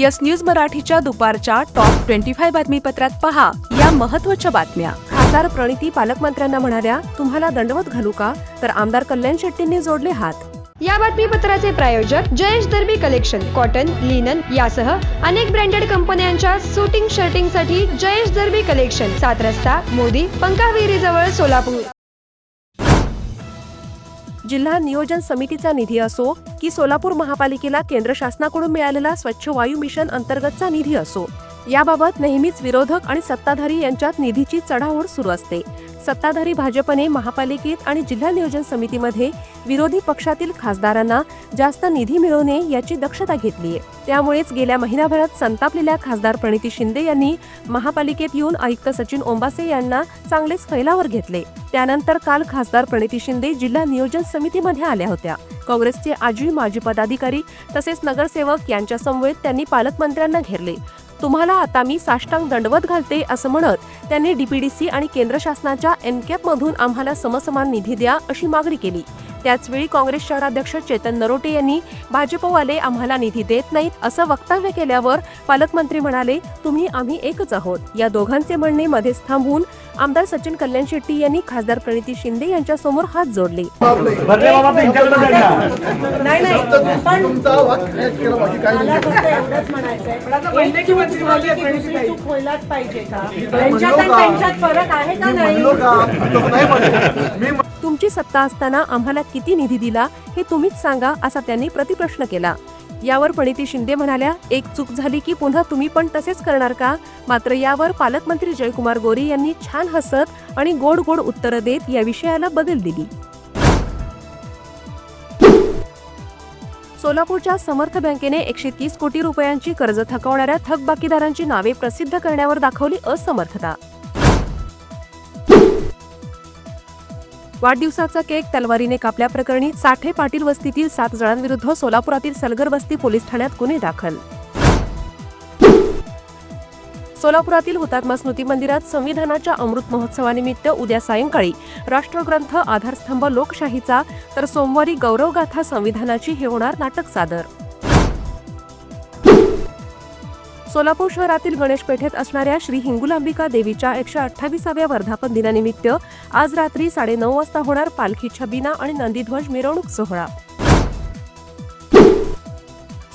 Yes news मराठीच्या दुपारच्या top twenty five बातमीपत्रात पहा. या महत्त्वाच्या बातम्या. खासदार प्रणिती पालकमंत्र्यांना म्हणाल्या तुम्हाला दंडवत घालू का? तर आमदार कल्याण शेट्टींनी जोडले हात. या बातमीपत्राचे प्रायोजक Jayesh Darbi collection cotton linen यासह अनेक ब्रँडेड कंपन्यांच्या सुटिंग शर्टिंगसाठी जयेश दर्बी कलेक्शन सात रस्ता मोदी पंकाविरी जवळ सोलापूर. जिल्हा नियोजन समितीचा निधी असो की सोलापूर महापालिकेला केंद्र शासनाकडून मिळालेला स्वच्छ वायू मिशन अंतर्गतचा निधी असो. याबाबत नेहमीच विरोधक आणि सत्ताधारी यांच्यात निधीची चढाओढ सुरू असते. सत्ताधारी भाजपने महापालिकेत आणि जिल्हा नियोजन समितीमध्ये विरोधी पक्षातील खासदारांना जास्त निधी मिळवणे याची दक्षता घेतली आहे त्यामुळेच गेल्या महिनाभरात संतापलेल्या खासदार प्रणिती शिंदे यांनी महापालिकेत येऊन आयुक्त सचिन ओंबासे यांना चांगलेच फैलावर घेतले. त्यानंतर काल खासदार प्रणिती शिंदे जिल्हा नियोजन समितीमध्ये आल्या होत्या. काँग्रेसचे आजी माजी पदाधिकारी तसेच नगरसेवक यांच्या समवेत त्यांनी पालकमंत्र्यांना घेरले. तुम्हाला आता मी साष्टांग दंडवत घालते असं म्हणत त्यांनी डीपीडीसी आणि केंद्र शासनाच्या एनकॅप मधून आम्हाला समसमान निधी द्या अशी मागणी केली. त्याचवेळी काँग्रेस शहराध्यक्ष चेतन नरोटे यांनी भाजपवाले आम्हाला निधी देत नाहीत असं वक्तव्य केल्यावर पालकमंत्री म्हणाले तुम्ही आम्ही एकच आहोत. या दोघांचे म्हणणे मध्येच थांबवून आमदार सचिन कल्याण शेट्टी यांनी खासदार प्रणिती शिंदे यांच्या समोर हात जोडले. तुमची सत्ता असताना आम्हाला किती निधी दिला हे तुम्हीच सांगा असा त्यांनी प्रतिप्रश्न केला. यावर प्रणिती शिंदे म्हणाल्या एक चूक झाली की पुन्हा तुम्ही पण तसेच करणार का? मात्र यावर पालकमंत्री जयकुमार गोरे यांनी छान हसत आणि गोड गोड उत्तरं देत या विषयाला बदल दिली. सोलापूरच्या समर्थ बँकेने एकशे तीस कोटी रुपयांची कर्ज थकवणाऱ्या थकबाकीदारांची नावे प्रसिद्ध करण्यावर दाखवली असमर्थता. वाढदिवसाचा केक तलवारीने कापल्याप्रकरणी साठे पाटील वस्तीतील सात जणांविरुद्ध सोलापुरातील सलगर वस्ती पोलीस ठाण्यात गुन्हे दाखल. सोलापुरातील हुतात्मा स्मृती मंदिरात संविधानाच्या अमृत महोत्सवानिमित्त उद्या सायंकाळी राष्ट्रग्रंथ आधारस्तंभ लोकशाहीचा तर सोमवारी गौरवगाथा संविधानाची हे होणार नाटक सादर. सोलापूर शहरातील गणेश पेठेत असणाऱ्या श्री हिंगुलांबिका देवीच्या एकशे अठ्ठावीसाव्या वर्धापन दिनानिमित्त आज रात्री साडेनऊ वाजता होणार पालखी छबिना आणि नंदीध्वज मिरवणूक सोहळा.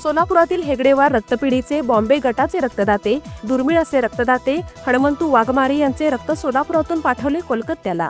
सोलापुरातील हेगडेवार रक्तपिढीचे बॉम्बे गटाचे रक्तदाते दुर्मिळ असे रक्तदाते हणमंतू वाघमारे यांचे रक्त सोलापुरातून पाठवले कोलकात्याला.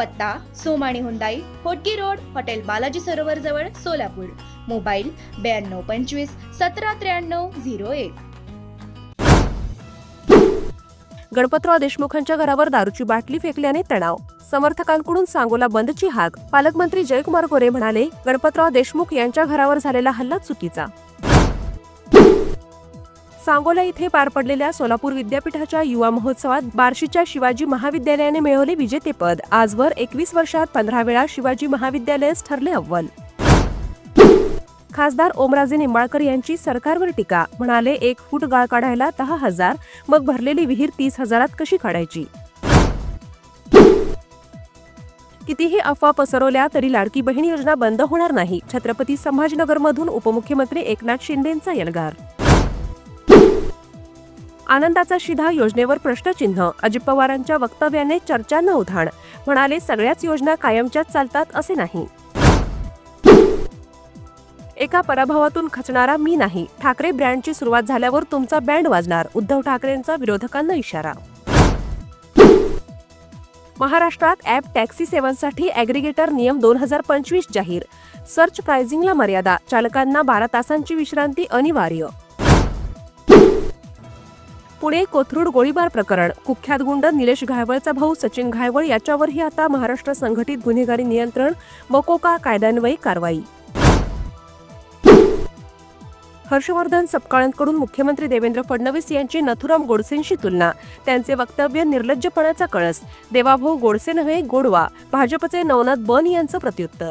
पत्ता Somani Hyundai Hotgi road hotel Balaji Sarovar जवळ सोलापूर. मोबाईल ब्याण्णव पंचवीस सतरा त्र्याण्णव झिरो एक. गणपतराव देशमुखांच्या घरावर दारूची बाटली फेकल्याने तणाव. समर्थकांकडून सांगोला बंदची हाक. पालकमंत्री जयकुमार गोरे म्हणाले गणपतराव देशमुख यांच्या घरावर झालेला हल्ला चुकीचा. सांगोला इथे पार पडलेल्या सोलापूर विद्यापीठाच्या युवा महोत्सवात बार्शीच्या शिवाजी महाविद्यालयाने मिळवले विजेतेपद आजवर एकवीस वर्षात पंधरा वेळा शिवाजी महाविद्यालयच ठरले अव्वल. खासदार ओमराजे निंबाळकर यांची सरकारवर टीका. म्हणाले एक फूट गाळ काढायला दहा हजार मग भरलेली विहीर तीस हजारात कशी काढायची? कितीही अफवा पसरवल्या तरी लाडकी बहीण योजना बंद होणार नाही. छत्रपती संभाजीनगरमधून उपमुख्यमंत्री एकनाथ शिंदेंचा एल्गार आनंदाचा शिधा योजनेवर प्रश्नचिन्ह. अजित पवारांच्या वक्तव्याने चर्चा न उधाण. म्हणाले सगळ्याच योजना कायमच्याच चालतात असे नाही. एका पराभवातून खचणारा मी नाही. ठाकरे ब्रँडची सुरुवात झाल्यावर तुमचा बँड वाजणार. उद्धव ठाकरेंचा विरोधकांना इशारा. महाराष्ट्रात ॲप टॅक्सी सेवांसाठी ॲग्रिगेटर नियम दोन हजार पंचवीस जाहीर. सर्च प्राइझिंगला मर्यादा. चालकांना बारा तासांची विश्रांती अनिवार्य. पुणे कोथरूड गोळीबार प्रकरण. कुख्यात गुंड निलेश घायवळचा भाऊ सचिन घायवळ याच्यावरही आता महाराष्ट्र संघटित गुन्हेगारी नियंत्रण मकोका कायद्यान्वयी कारवाई. हर्षवर्धन सपकाळांकडून मुख्यमंत्री देवेंद्र फडणवीस यांची नथुराम गोडसेंशी तुलना. त्यांचे वक्तव्य निर्लज्जपणाचा कळस. देवाभाऊ गोडसे नव्हे गोडवा. भाजपचे नवनाथ बन यांचं प्रत्युत्तर.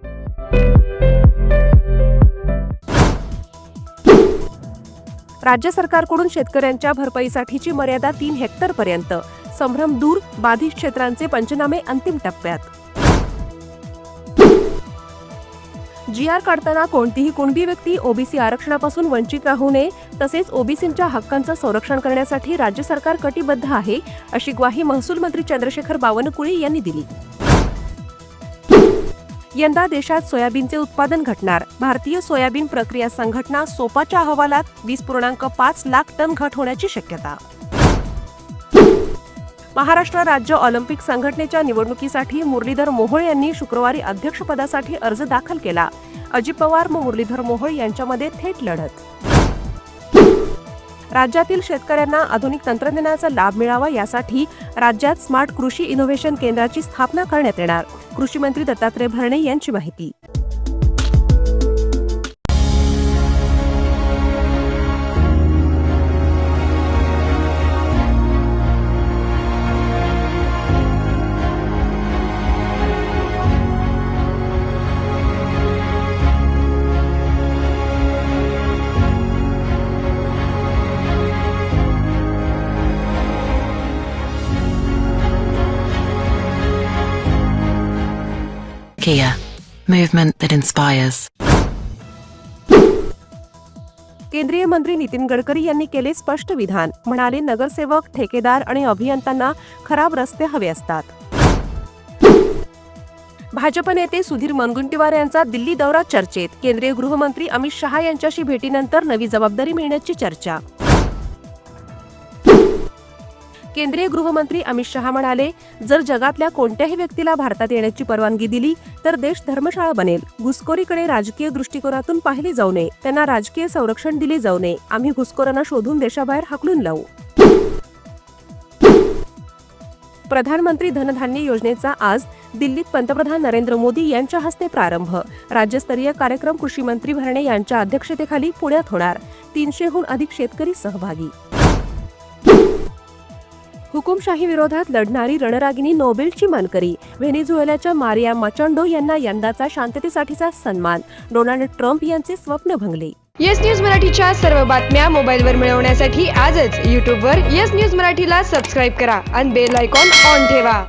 राज्य सरकारकडून शेतकऱ्यांच्या भरपाईसाठीची मर्यादा तीन हेक्टर पर्यंत. संभ्रम दूर बाधित क्षेत्रांचे पंचनामे अंतिम टप्प्यात. जी आर काढताना कोणतीही कुणबी व्यक्ती ओबीसी आरक्षणापासून वंचित राहू नये तसेच ओबीसींच्या हक्कांचं संरक्षण करण्यासाठी राज्य सरकार कटिबद्ध आहे अशी ग्वाही महसूल मंत्री चंद्रशेखर बावनकुळे यांनी दिली. यंदा देशात सोयाबीनचे उत्पादन घटणार. भारतीय सोयाबीन प्रक्रिया संघटना सोपाच्या अहवालात वीस पूर्णांक पाच लाख टन घट होण्याची शक्यता. महाराष्ट्र राज्य ऑलिम्पिक संघटनेच्या निवडणुकीसाठी मुरलीधर मोहोळ यांनी शुक्रवारी अध्यक्षपदासाठी अर्ज दाखल केला. अजित पवार व मुरलीधर मोहोळ यांच्यामध्ये थेट लढत राज्यातील शेतकऱ्यांना आधुनिक तंत्रज्ञानाचा लाभ मिळावा यासाठी राज्यात स्मार्ट कृषी इनोव्हेशन केंद्राची स्थापना करण्यात येणार. कृषी मंत्री दत्तात्रय भरणे यांची माहिती. Kia, movement that inspires. केंद्रीय मंत्री नितीन गडकरी यांनी केले स्पष्ट विधान. म्हणाले नगरसेवक ठेकेदार आणि अभियंत्यांना खराब रस्ते हवे असतात. भाजप नेते सुधीर मुनगुंटीवार यांचा दिल्ली दौरा चर्चेत. केंद्रीय गृहमंत्री अमित शहा यांच्याशी भेटीनंतर नवी जबाबदारी मिळण्याची चर्चा. केंद्रीय गृहमंत्री अमित शहा म्हणाले जर जगातल्या कोणत्याही व्यक्तीला भारतात येण्याची परवानगी दिली तर देश धर्मशाळा बनेल. घुसखोरीकडे राजकीय दृष्टिकोनातून पाहिले जाऊ नये. त्यांना राजकीय संरक्षण दिले जाऊ नये. आम्ही घुसखोरांना शोधून देशाबाहेर हाकलून लावू. प्रधानमंत्री धनधान्य योजनेचा आज दिल्लीत पंतप्रधान नरेंद्र मोदी यांच्या हस्ते प्रारंभ. राज्यस्तरीय कार्यक्रम कृषी मंत्री भरणे यांच्या अध्यक्षतेखाली पुण्यात होणार. तीनशेहून अधिक शेतकरी सहभागी. हुकुमशाही विरोधात लढणारी रणरागिनी नोबेलची मानकरी. व्हेनेझुएलाच्या मारिया मचंडो यांना यंदाचा शांततेसाठीचा सन्मान. डोनाल्ड ट्रम्प यांचे स्वप्न भंगले. येस न्यूज मराठीच्या सर्व बातम्या मोबाईलवर मिळवण्यासाठी आजच यूट्यूबवर येस न्यूज मराठीला सबस्क्राईब करा आणि बेल आयकॉन ऑन ठेवा.